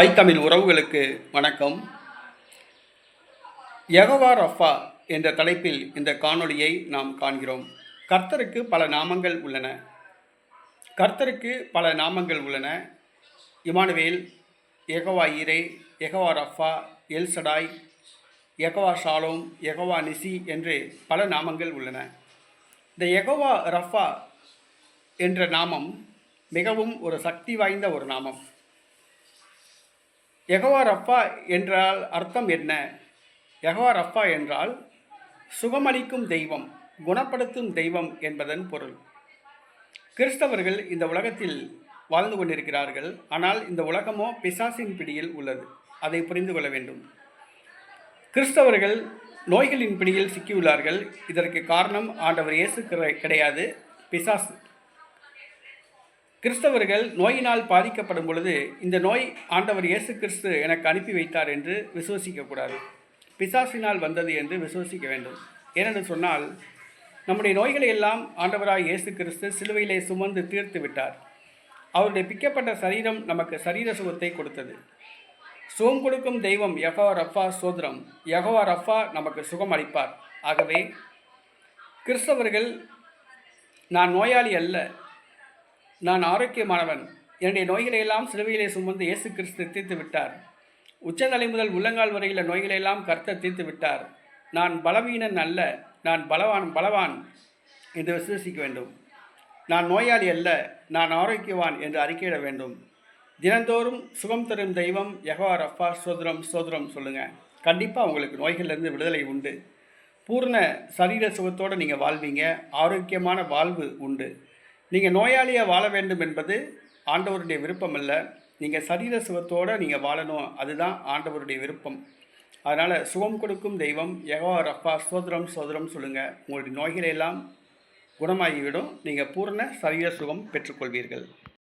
தாய் உறவுகளுக்கு வணக்கம். யகவா ரஃபா என்ற தலைப்பில் இந்த காணொளியை நாம் காண்கிறோம். கர்த்தருக்கு பல நாமங்கள் உள்ளன. கர்த்தருக்கு பல நாமங்கள் உள்ளன. இமானுவேல் எகவா ஈரே எகவா ரஃபா எல் சடாய் எகவா ஷாலோம் எகவா நிசி என்று பல நாமங்கள் உள்ளன. இந்த எகவா ரஃபா என்ற நாமம் மிகவும் ஒரு சக்தி வாய்ந்த ஒரு நாமம். யெகோவா ரஃபா என்றால் அர்த்தம் என்ன? யெகோவா ரஃபா என்றால் சுகமளிக்கும் தெய்வம் குணப்படுத்தும் தெய்வம் என்பதன் பொருள். கிறிஸ்தவர்கள் இந்த உலகத்தில் வாழ்ந்து கொண்டிருக்கிறார்கள். ஆனால் இந்த உலகமோ பிசாசின் பிடியில் உள்ளது. அதை புரிந்து கொள்ள வேண்டும். கிறிஸ்தவர்கள் நோய்களின் பிடியில் சிக்கியுள்ளார்கள். இதற்கு காரணம் ஆண்டவர் இயேசு கிடை- கிடையாது. பிசாசு. கிறிஸ்தவர்கள் நோயினால் பாதிக்கப்படும் பொழுது இந்த நோய் ஆண்டவர் இயேசு கிறிஸ்து எனக்கு அனுப்பி வைத்தார் என்று விசுவசிக்கக்கூடாது. பிசாசினால் வந்தது என்று விசுவசிக்க வேண்டும். ஏனென்று சொன்னால் நம்முடைய நோய்களை எல்லாம் ஆண்டவராய் இயேசு கிறிஸ்து சிலுவையிலே சுமந்து தீர்த்து விட்டார். அவருடைய பிக்கப்பட்ட சரீரம் நமக்கு சரீர சுகத்தை கொடுத்தது. சுகம் கொடுக்கும் தெய்வம் யகவா ரஃபா சோதரம். யகவா ரஃபா நமக்கு சுகம் அளிப்பார். ஆகவே கிறிஸ்தவர்கள் நான் நோயாளி அல்ல. நான் ஆரோக்கியமானவன். என்னுடைய நோய்களை எல்லாம் சிலுவையிலே சுமந்து இயேசு கிறிஸ்து தீர்த்து விட்டார் உச்சந்தலை முதல் உள்ளங்கால் வரையில நோய்களை எல்லாம் கர்த்தர் தீர்த்து விட்டார் நான் பலவீனன் அல்ல நான் பலவான் பலவான் என்று விசுவசிக்க வேண்டும். நான் நோயாளி அல்ல நான் ஆரோக்கியவான் என்று அறிக்கையிட வேண்டும். தினந்தோறும் சுகம் தரும் தெய்வம் யகவார் ரஃபா சோதரம் சோதரம் சொல்லுங்கள் கண்டிப்பாக உங்களுக்கு நோய்கள்லேருந்து விடுதலை உண்டு. பூர்ண சரீர சுகத்தோடு நீங்கள் வாழ்வீங்க. ஆரோக்கியமான வாழ்வு உண்டு. நீங்கள் நோயாளியாக வாழ வேண்டும் என்பது ஆண்டவருடைய விருப்பம் அல்ல நீங்கள் சரீர சுகத்தோடு நீங்கள் வாழணும். அதுதான் ஆண்டவருடைய விருப்பம். அதனால் சுகம் கொடுக்கும் தெய்வம் யகோவா ரப்பா சோதரம் சோதரம் சொல்லுங்கள் உங்களுடைய நோய்களை எல்லாம் குணமாகிவிடும். நீங்கள் பூர்ண சரீர சுகம் பெற்றுக்கொள்வீர்கள்.